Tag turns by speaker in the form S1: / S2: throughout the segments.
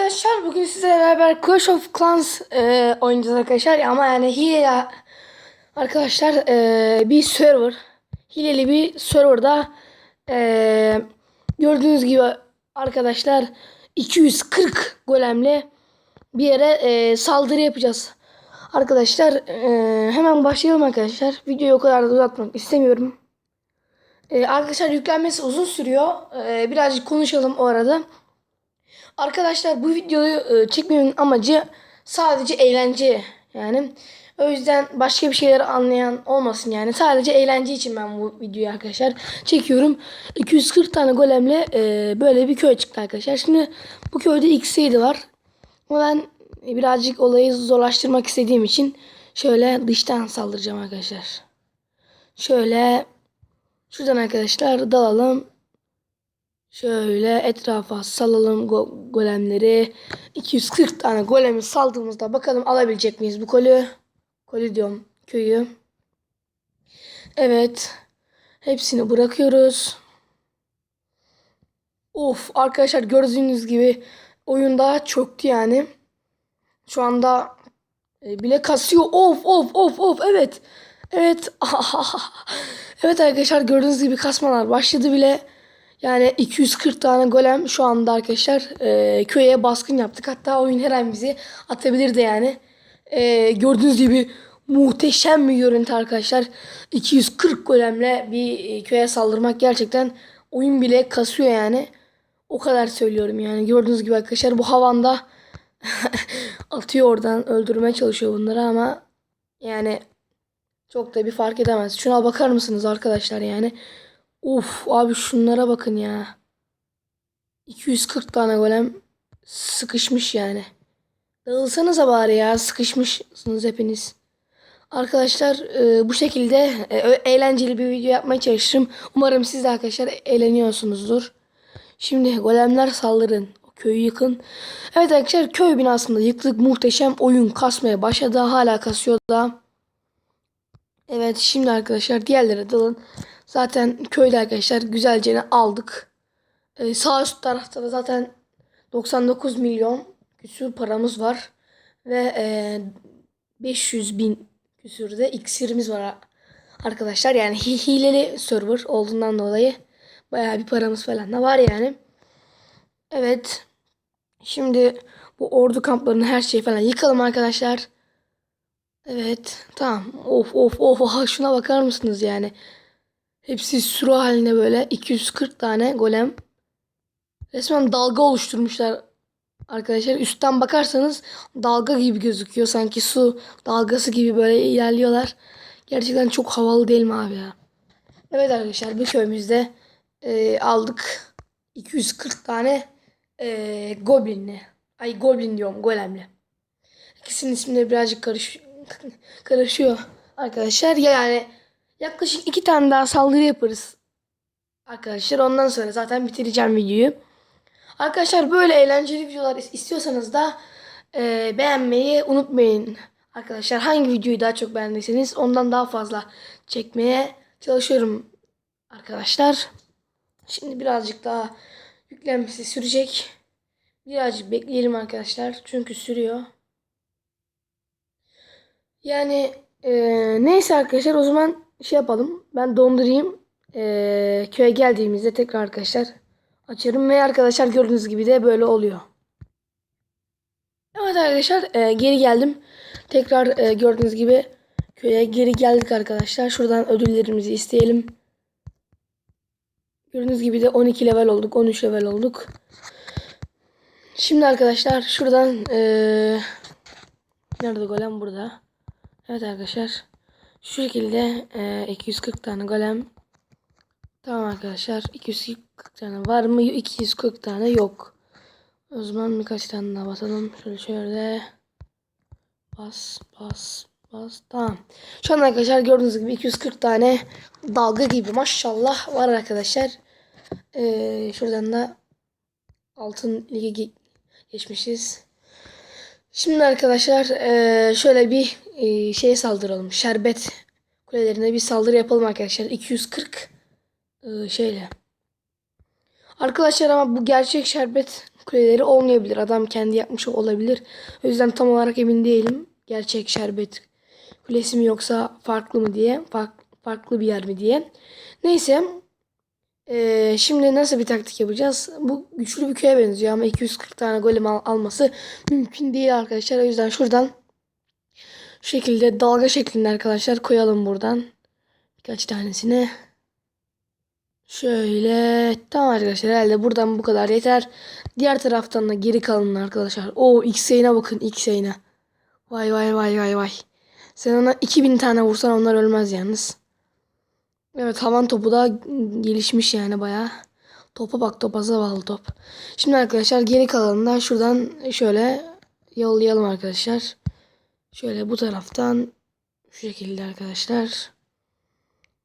S1: arkadaşlar bugün sizlerle beraber Clash of Clans e, oynayacağız arkadaşlar ama yani hile arkadaşlar e, bir server hileli bir serverda e, gördüğünüz gibi arkadaşlar 240 golemle bir yere e, saldırı yapacağız. Arkadaşlar e, hemen başlayalım arkadaşlar. Videoyu o kadar da uzatmak istemiyorum. E, arkadaşlar yüklenmesi uzun sürüyor. E, birazcık konuşalım o arada. Arkadaşlar bu videoyu e, çekmemin amacı sadece eğlence yani. O yüzden başka bir şeyler anlayan olmasın yani. Sadece eğlence için ben bu videoyu arkadaşlar çekiyorum. 240 tane golemle e, böyle bir köy çıktı arkadaşlar. Şimdi bu köyde X7 var. Ama ben birazcık olayı zorlaştırmak istediğim için şöyle dıştan saldıracağım arkadaşlar. Şöyle şuradan arkadaşlar dalalım. Şöyle etrafa salalım go- golemleri. 240 tane golemi saldığımızda bakalım alabilecek miyiz bu kolü? Kolü diyorum köyü. Evet. Hepsini bırakıyoruz. Of arkadaşlar gördüğünüz gibi oyunda çöktü yani. Şu anda e, bile kasıyor. Of of of of evet. Evet. evet arkadaşlar gördüğünüz gibi kasmalar başladı bile. Yani 240 tane golem şu anda arkadaşlar e, köye baskın yaptık. Hatta oyun her an bizi atabilirdi yani. E, gördüğünüz gibi muhteşem bir görüntü arkadaşlar. 240 golemle bir e, köye saldırmak gerçekten oyun bile kasıyor yani. O kadar söylüyorum yani. Gördüğünüz gibi arkadaşlar bu havanda atıyor oradan öldürmeye çalışıyor bunları ama yani çok da bir fark edemez. Şuna bakar mısınız arkadaşlar yani. Uf abi şunlara bakın ya. 240 tane golem sıkışmış yani. Dağılsanıza bari ya sıkışmışsınız hepiniz. Arkadaşlar e, bu şekilde e, eğlenceli bir video yapmaya çalışırım. Umarım siz de arkadaşlar eğleniyorsunuzdur. Şimdi golemler saldırın. O köyü yıkın. Evet arkadaşlar köy binasında yıktık. Muhteşem oyun kasmaya başladı. Hala kasıyor da. Evet şimdi arkadaşlar diğerlere dalın. Zaten köyde arkadaşlar güzelce aldık. Ee, sağ üst tarafta da zaten 99 milyon küsür paramız var. Ve e, 500 bin küsürde iksirimiz var arkadaşlar. Yani hi- hileli server olduğundan dolayı bayağı bir paramız falan da var yani. Evet. Şimdi bu ordu kamplarını her şeyi falan yıkalım arkadaşlar. Evet. Tamam. Of of of. Aha, şuna bakar mısınız yani? Hepsi sürü haline böyle 240 tane golem. Resmen dalga oluşturmuşlar arkadaşlar. Üstten bakarsanız dalga gibi gözüküyor. Sanki su dalgası gibi böyle ilerliyorlar. Gerçekten çok havalı değil mi abi ya? Evet arkadaşlar bu köyümüzde e, aldık 240 tane e, goblinli. Ay goblin diyorum golemli. İkisinin isimleri birazcık karış karışıyor arkadaşlar. Yani yaklaşık iki tane daha saldırı yaparız. Arkadaşlar ondan sonra zaten bitireceğim videoyu. Arkadaşlar böyle eğlenceli videolar is- istiyorsanız da e, beğenmeyi unutmayın. Arkadaşlar hangi videoyu daha çok beğendiyseniz ondan daha fazla çekmeye çalışıyorum arkadaşlar. Şimdi birazcık daha yüklenmesi sürecek. Birazcık bekleyelim arkadaşlar. Çünkü sürüyor. Yani e, neyse arkadaşlar o zaman şey yapalım. Ben dondurayım. E, köye geldiğimizde tekrar arkadaşlar açarım. Ve arkadaşlar gördüğünüz gibi de böyle oluyor. Evet arkadaşlar e, geri geldim. Tekrar e, gördüğünüz gibi köye geri geldik arkadaşlar. Şuradan ödüllerimizi isteyelim. Gördüğünüz gibi de 12 level olduk. 13 level olduk. Şimdi arkadaşlar şuradan eee nerede golem burada. Evet arkadaşlar. Şu şekilde eee, 240 tane golem. Tamam arkadaşlar. 240 tane var mı? 240 tane yok. O zaman birkaç tane daha basalım. Şöyle şöyle. Bas bas bas. Tamam. Şu an arkadaşlar gördüğünüz gibi 240 tane dalga gibi maşallah var arkadaşlar. Ee, şuradan da altın lige ge- geçmişiz. Şimdi arkadaşlar eee, şöyle bir eee, şeye saldıralım. Şerbet kulelerine bir saldırı yapalım arkadaşlar. 240 eee, şeyle. Arkadaşlar ama bu gerçek şerbet kuleleri olmayabilir. Adam kendi yapmış olabilir. O yüzden tam olarak emin değilim. Gerçek şerbet kulesi mi yoksa farklı mı diye. Fark, farklı bir yer mi diye. Neyse. Ee, şimdi nasıl bir taktik yapacağız? Bu güçlü bir köye benziyor ama 240 tane golem al- alması mümkün değil arkadaşlar. O yüzden şuradan şu şekilde dalga şeklinde arkadaşlar koyalım buradan. Birkaç tanesini. Şöyle. Tamam arkadaşlar herhalde buradan bu kadar yeter. Diğer taraftan da geri kalın arkadaşlar. O X yayına bakın X yayına. Vay vay vay vay vay. Sen ona 2000 tane vursan onlar ölmez yalnız. Evet havan topu da gelişmiş yani baya. Topa bak topa zavallı top. Şimdi arkadaşlar geri kalanında şuradan şöyle yollayalım arkadaşlar. Şöyle bu taraftan şu şekilde arkadaşlar.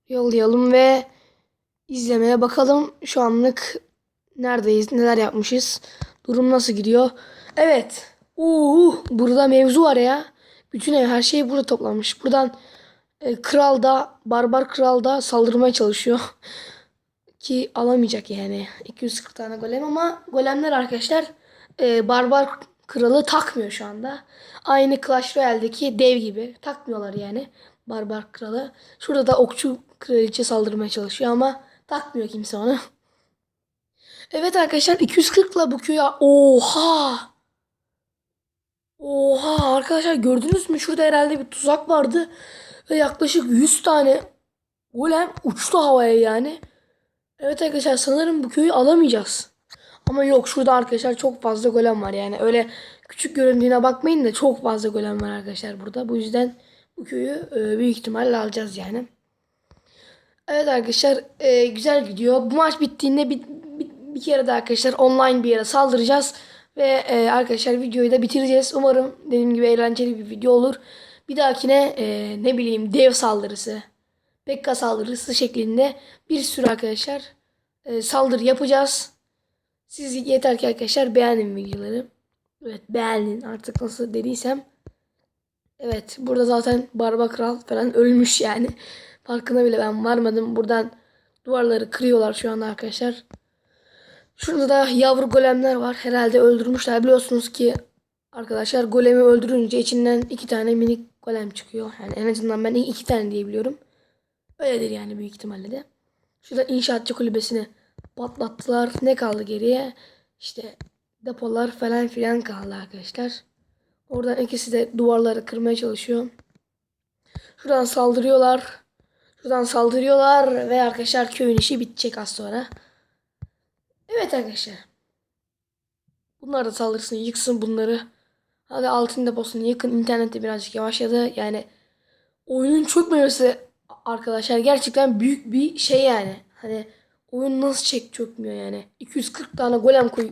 S1: Yollayalım ve izlemeye bakalım. Şu anlık neredeyiz? Neler yapmışız? Durum nasıl gidiyor? Evet. Uuu burada mevzu var ya. Bütün ev her şey burada toplanmış. Buradan e, kral da barbar kral da saldırmaya çalışıyor. Ki alamayacak yani. 240 tane golem ama golemler arkadaşlar e, barbar kralı takmıyor şu anda. Aynı Clash Royale'deki dev gibi. Takmıyorlar yani barbar kralı. Şurada da okçu kraliçe saldırmaya çalışıyor ama takmıyor kimse onu. Evet arkadaşlar 240 ile bu köye oha Oha arkadaşlar gördünüz mü? Şurada herhalde bir tuzak vardı. Ve yaklaşık 100 tane golem uçtu havaya yani. Evet arkadaşlar sanırım bu köyü alamayacağız. Ama yok şurada arkadaşlar çok fazla golem var yani. Öyle küçük göründüğüne bakmayın da çok fazla golem var arkadaşlar burada. Bu yüzden bu köyü e, büyük ihtimalle alacağız yani. Evet arkadaşlar e, güzel gidiyor. Bu maç bittiğinde bir, bir, bir kere de arkadaşlar online bir yere saldıracağız. Ve e, arkadaşlar videoyu da bitireceğiz. Umarım dediğim gibi eğlenceli bir video olur. Bir dahakine e, ne bileyim dev saldırısı, Pekka saldırısı şeklinde bir sürü arkadaşlar e, saldırı yapacağız. Siz yeter ki arkadaşlar beğenin videoları. Evet beğenin artık nasıl dediysem. Evet burada zaten Barba Kral falan ölmüş yani. Farkına bile ben varmadım. Buradan duvarları kırıyorlar şu anda arkadaşlar. Şurada da yavru golemler var. Herhalde öldürmüşler. Biliyorsunuz ki arkadaşlar golemi öldürünce içinden iki tane minik golem çıkıyor. Yani en azından ben iki tane diyebiliyorum. Öyledir yani büyük ihtimalle de. Şurada inşaatçı kulübesini patlattılar. Ne kaldı geriye? İşte depolar falan filan kaldı arkadaşlar. Oradan ikisi de duvarları kırmaya çalışıyor. Şuradan saldırıyorlar. Şuradan saldırıyorlar ve arkadaşlar köyün işi bitecek az sonra. Evet arkadaşlar. Bunlar da saldırsın, yıksın bunları. Hadi altın deposunu yıkın. İnternette birazcık yavaşladı. Yani oyunun çökmemesi arkadaşlar gerçekten büyük bir şey yani. Hani oyun nasıl çek çökmüyor yani. 240 tane golem koy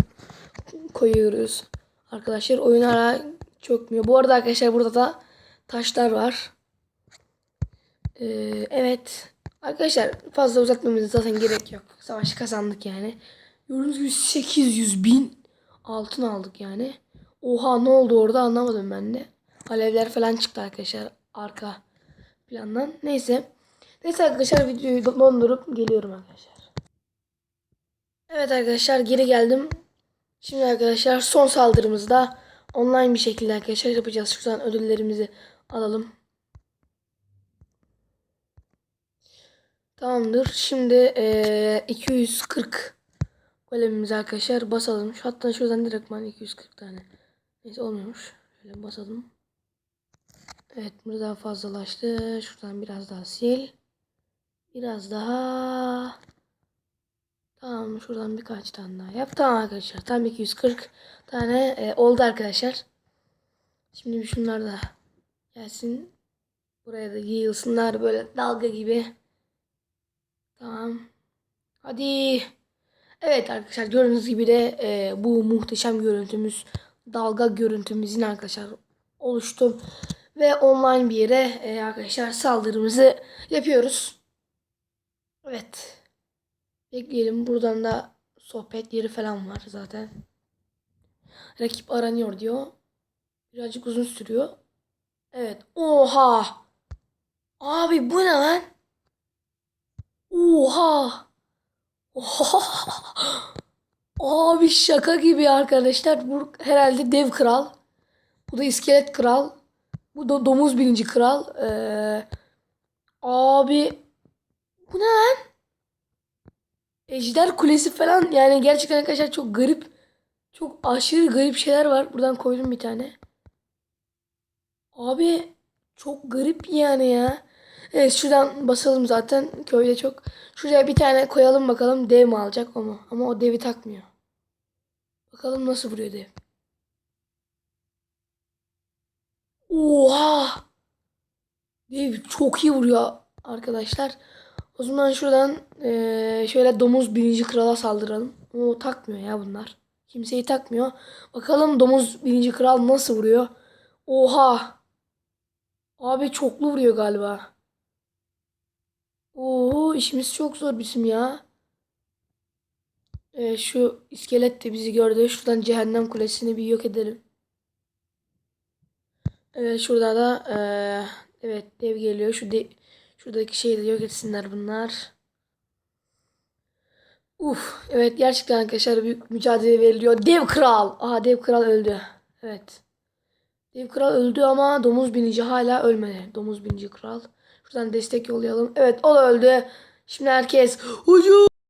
S1: koyuyoruz. Arkadaşlar oyun hala çökmüyor. Bu arada arkadaşlar burada da taşlar var. Ee, evet. Arkadaşlar fazla uzatmamıza zaten gerek yok. Savaşı kazandık yani. Gördüğünüz gibi 800 bin altın aldık yani. Oha ne oldu orada anlamadım ben de. Alevler falan çıktı arkadaşlar arka plandan. Neyse. Neyse arkadaşlar videoyu dondurup geliyorum arkadaşlar. Evet arkadaşlar geri geldim. Şimdi arkadaşlar son saldırımızda online bir şekilde arkadaşlar yapacağız. Şuradan ödüllerimizi alalım. Tamamdır. Şimdi eee 240 golemimizi arkadaşlar basalım. Hatta şuradan direktman 240 tane. Neyse olmuyormuş. Şöyle basalım. Evet burada daha fazlalaştı. Şuradan biraz daha sil. Biraz daha. Tamam şuradan birkaç tane daha yap. Tamam arkadaşlar. Tam 240 tane e, oldu arkadaşlar. Şimdi bir şunlar da gelsin. Buraya da yığılsınlar böyle dalga gibi. Tamam. Hadi. Evet arkadaşlar gördüğünüz gibi de e, bu muhteşem görüntümüz dalga görüntümüzün arkadaşlar oluştu. Ve online bir yere e, arkadaşlar saldırımızı yapıyoruz. Evet. Bekleyelim. Buradan da sohbet yeri falan var zaten. Rakip aranıyor diyor. Birazcık uzun sürüyor. Evet. Oha. Abi bu ne lan? Oha. Oha. Abi şaka gibi arkadaşlar. Bu herhalde dev kral. Bu da iskelet kral. Bu da domuz birinci kral. Ee, abi bu ne lan? Ejder kulesi falan yani gerçekten arkadaşlar çok garip. Çok aşırı garip şeyler var. Buradan koydum bir tane. Abi çok garip yani ya. Evet şuradan basalım zaten. Köyde çok. Şuraya bir tane koyalım bakalım dev mi alacak o mu? Ama o devi takmıyor. Bakalım nasıl vuruyor dev. Oha! Dev çok iyi vuruyor arkadaşlar. O zaman şuradan eee, şöyle domuz birinci krala saldıralım. O takmıyor ya bunlar. Kimseyi takmıyor. Bakalım domuz birinci kral nasıl vuruyor. Oha! Abi çoklu vuruyor galiba. Oo işimiz çok zor bizim ya. Ee, şu iskelet de bizi gördü. Şuradan cehennem kulesini bir yok edelim. Evet şurada da eee, evet dev geliyor. Şu de, şuradaki şeyi de yok etsinler bunlar. Uf evet gerçekten arkadaşlar büyük mücadele veriliyor. Dev kral. Aha dev kral öldü. Evet. Dev kral öldü ama domuz binici hala ölmedi. Domuz binici kral. Şuradan destek yollayalım. Evet o öldü. Şimdi herkes hücum